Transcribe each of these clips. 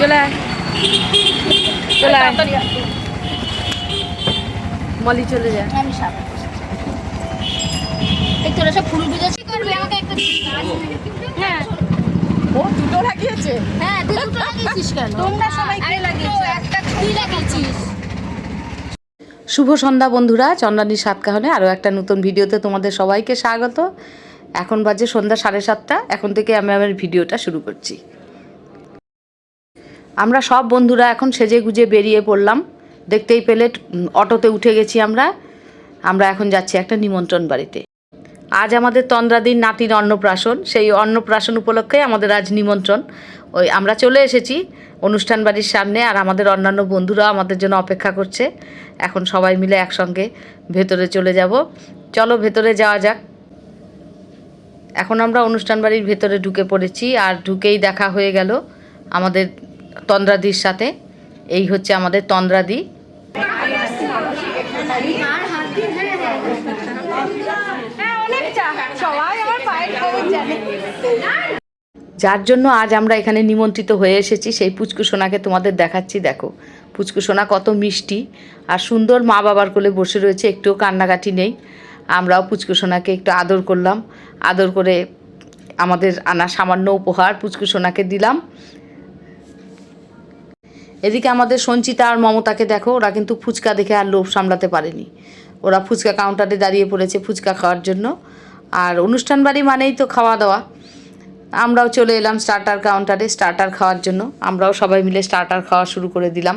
চলে আয়। চলে আয়। মলি চলে যায়। আমি সামনে এই তোরা সব ফুল বুঝেছি করবি? আমাকে একটা হ্যাঁ ও দুটো লাগিয়েছে? হ্যাঁ দুটো লাগিয়েছিস কেন? তোমরা সবাই কে লাগিয়েছো? একটা তুই লাগিয়েছিস। শুভ সন্ধ্যা বন্ধুরা চন্দ্রানীর সাতকাহনে আরও একটা নতুন ভিডিওতে তোমাদের সবাইকে স্বাগত। এখন বাজে সন্ধ্যা সাড়ে সাতটা এখন থেকে আমি আমার ভিডিওটা শুরু করছি। আমরা সব বন্ধুরা এখন সেজে গুজে বেরিয়ে পড়লাম। দেখতেই পেলে অটোতে উঠে গেছি আমরা। আমরা এখন যাচ্ছি একটা নিমন্ত্রণ বাড়িতে। আজ আমাদের তন্দ্রাদির নাতির অন্নপ্রাশন। সেই অন্নপ্রাশন উপলক্ষে আমাদের আজ নিমন্ত্রণ। ওই, আমরা চলে এসেছি অনুষ্ঠান বাড়ির সামনে আর আমাদের অন্যান্য বন্ধুরা আমাদের জন্য অপেক্ষা করছে। এখন সবাই মিলে একসঙ্গে ভেতরে চলে যাব। চলো ভেতরে যাওয়া যাক। এখন আমরা অনুষ্ঠান বাড়ির ভেতরে ঢুকে পড়েছি আর ঢুকেই দেখা হয়ে গেল আমাদের তন্দ্রাদির সাথে। এই হচ্ছে আমাদের তন্দ্রাদি। যার জন্য আজ আমরা এখানে নিমন্ত্রিত হয়ে এসেছি, সেই পুচকু সোনাকে তোমাদের দেখাচ্ছি, দেখো। পুচকু সোনা কত মিষ্টি। আর সুন্দর মা বাবার কোলে বসে রয়েছে, একটুও কান্নাকাটি নেই। আমরাও পুচকু সোনাকে একটু আদর করলাম। আদর করে আমাদের আনা সামান্য উপহার পুচকু সোনাকে দিলাম। এদিকে আমাদের সঞ্চিতা আর মমতাকে দেখো, ওরা কিন্তু ফুচকা দেখে আর লোভ সামলাতে পারেনি। ওরা ফুচকা কাউন্টারে দাঁড়িয়ে পড়েছে ফুচকা খাওয়ার জন্য। আর অনুষ্ঠান বাড়ি মানেই তো খাওয়া দাওয়া আমরাও চলে এলাম স্টার্টার কাউন্টারে স্টার্টার খাওয়ার জন্য। আমরাও সবাই মিলে স্টার্টার খাওয়া শুরু করে দিলাম।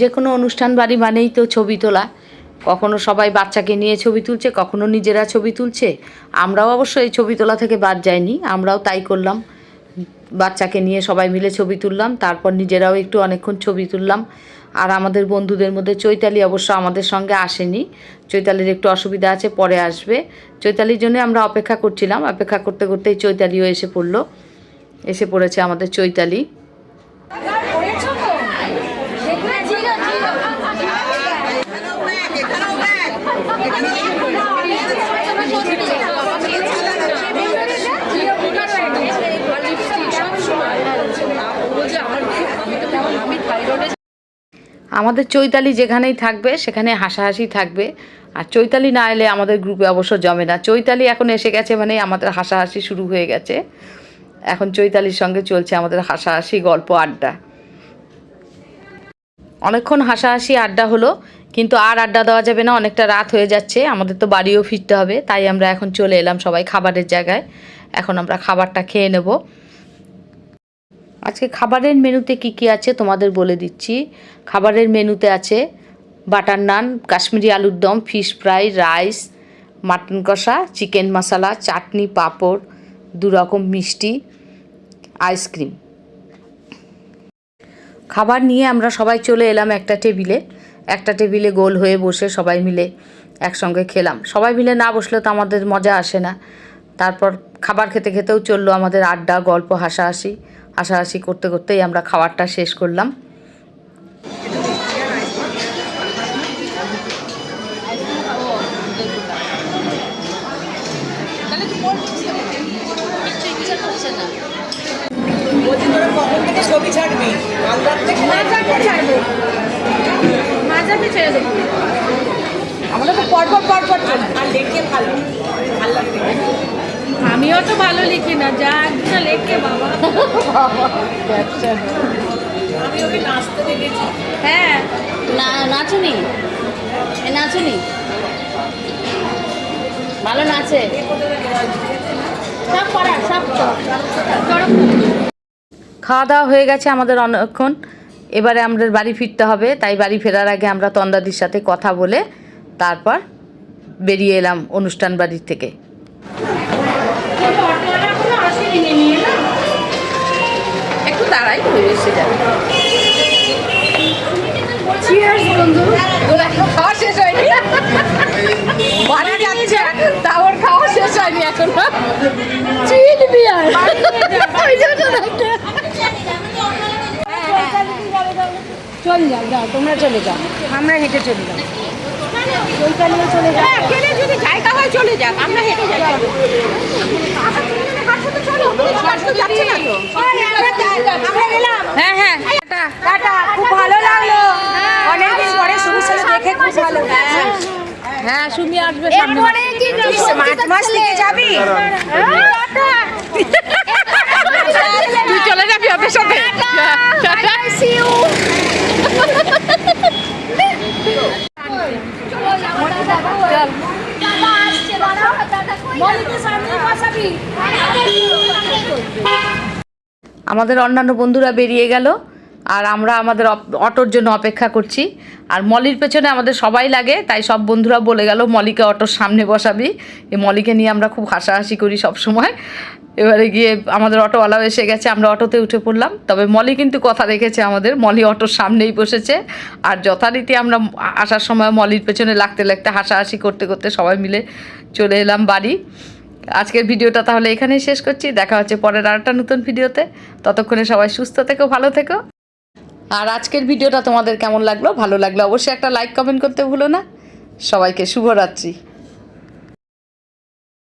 যে কোনো অনুষ্ঠান বাড়ি মানেই তো ছবি তোলা। কখনো সবাই বাচ্চাকে নিয়ে ছবি তুলছে, কখনো নিজেরা ছবি তুলছে। আমরাও অবশ্য এই ছবি তোলা থেকে বাদ যাইনি, আমরাও তাই করলাম। বাচ্চাকে নিয়ে সবাই মিলে ছবি তুললাম, তারপর নিজেরাও একটু অনেকক্ষণ ছবি তুললাম। আর আমাদের বন্ধুদের মধ্যে চৈতালি অবশ্য আমাদের সঙ্গে আসেনি। চৈতালির একটু অসুবিধা আছে, পরে আসবে। চৈতালির জন্য আমরা অপেক্ষা করছিলাম, অপেক্ষা করতে করতেই চৈতালিও এসে পড়ল। এসে পড়েছে আমাদের চৈতালি। আমাদের চৈতালি যেখানেই থাকবে, সেখানে হাসাহাসি থাকবে। আর চৈতালি না এলে আমাদের গ্রুপে অবশ্য জমে না। চৈতালি এখন এসে গেছে মানে আমাদের হাসাহাসি শুরু হয়ে গেছে। এখন চৈতালির সঙ্গে চলছে আমাদের হাসাহাসি গল্প আড্ডা। অনেকক্ষণ হাসাহাসি আড্ডা হলো, কিন্তু আর আড্ডা দেওয়া যাবে না, অনেকটা রাত হয়ে যাচ্ছে। আমাদের তো বাড়িও ফিরতে হবে, তাই আমরা এখন চলে এলাম সবাই খাবারের জায়গায়। এখন আমরা খাবারটা খেয়ে নেব। আজকে খাবারের মেনুতে কি কি আছে তোমাদের বলে দিচ্ছি। খাবারের মেনুতে আছে বাটার নান, কাশ্মীরি আলুর দম, ফিশ ফ্রাই, রাইস, মাটন কষা, চিকেন মশলা, চাটনি, পাঁপড়, দু রকম মিষ্টি, আইসক্রিম। খাবার নিয়ে আমরা সবাই চলে এলাম একটা টেবিলে। একটা টেবিলে গোল হয়ে বসে সবাই মিলে একসঙ্গে খেলাম। সবাই মিলে না বসলে তো আমাদের মজা আসে না। তারপর খাবার খেতে খেতেও চলল আমাদের আড্ডা, গল্প, হাসাহাসি। হাসাহাসি করতে করতেই আমরা খাবারটা শেষ করলাম। আমরা তো পরপর পরপর চলবে আর দেখে ভালো অত ভালো লিখি না যা একটা লেখে বাবা। আমি ওকে নাচতে দেখেছি। হ্যাঁ না নাচুনি। নাচুনি। ভালো নাচে। সব করা সব খাওয়া দাওয়া হয়ে গেছে আমাদের অনেকক্ষণ। এবারে আমাদের বাড়ি ফিরতে হবে তাই বাড়ি ফেরার আগে আমরা তন্দাদির সাথে কথা বলে তারপর বেরিয়ে এলাম অনুষ্ঠান বাড়ির থেকে। দাঁড়াই এসে যাবে এখনও খাওয়া শেষ হয়নি। বাড়ি যাচ্ছে। তা খাওয়া শেষ হয়নি এখন। চিল বিয়ার। চল যাও যাও তোমরা চলে যাও। আমরা হেঁটে চলে যাও চলে যাও যদি জায়গা হয় চলে যাক। আমরা হেঁটে যাই। হ্যাঁ হ্যাঁ টাটা খুব ভালো লাগল। অনেকদিন পরে সুমির সাথে দেখে খুব ভালো হ্যাঁ সুমি আসবে সামনে। মার্চ মাস থেকে যাবি? তুই চলে যাবি ওদের সাথে? আমাদের অন্যান্য বন্ধুরা বেরিয়ে গেল, আর আমরা আমাদের অটোর জন্য অপেক্ষা করছি। আর মলির পেছনে আমাদের সবাই লাগে, তাই সব বন্ধুরা বলে গেল, মলিকে অটোর সামনে বসাবি। এই মলিকে নিয়ে আমরা খুব হাসাহাসি করি সব সময় এবারে গিয়ে আমাদের অটোওয়ালাও এসে গেছে, আমরা অটোতে উঠে পড়লাম। তবে মলি কিন্তু কথা রেখেছে আমাদের, মলি অটোর সামনেই বসেছে। আর যথারীতি আমরা আসার সময় মলির পেছনে লাগতে লাগতে হাসাহাসি করতে করতে সবাই মিলে চলে এলাম বাড়ি। আজকের ভিডিওটা তাহলে এখানেই শেষ করছি। দেখা হচ্ছে পরের আরেকটা নতুন ভিডিওতে। ততক্ষণে সবাই সুস্থ থেকো, ভালো থেকো। আর আজকের ভিডিওটা তোমাদের কেমন লাগল, ভালো লাগল অবশ্যই একটা লাইক, কমেন্ট করতে ভুলো না। সবাইকে শুভরাত্রি।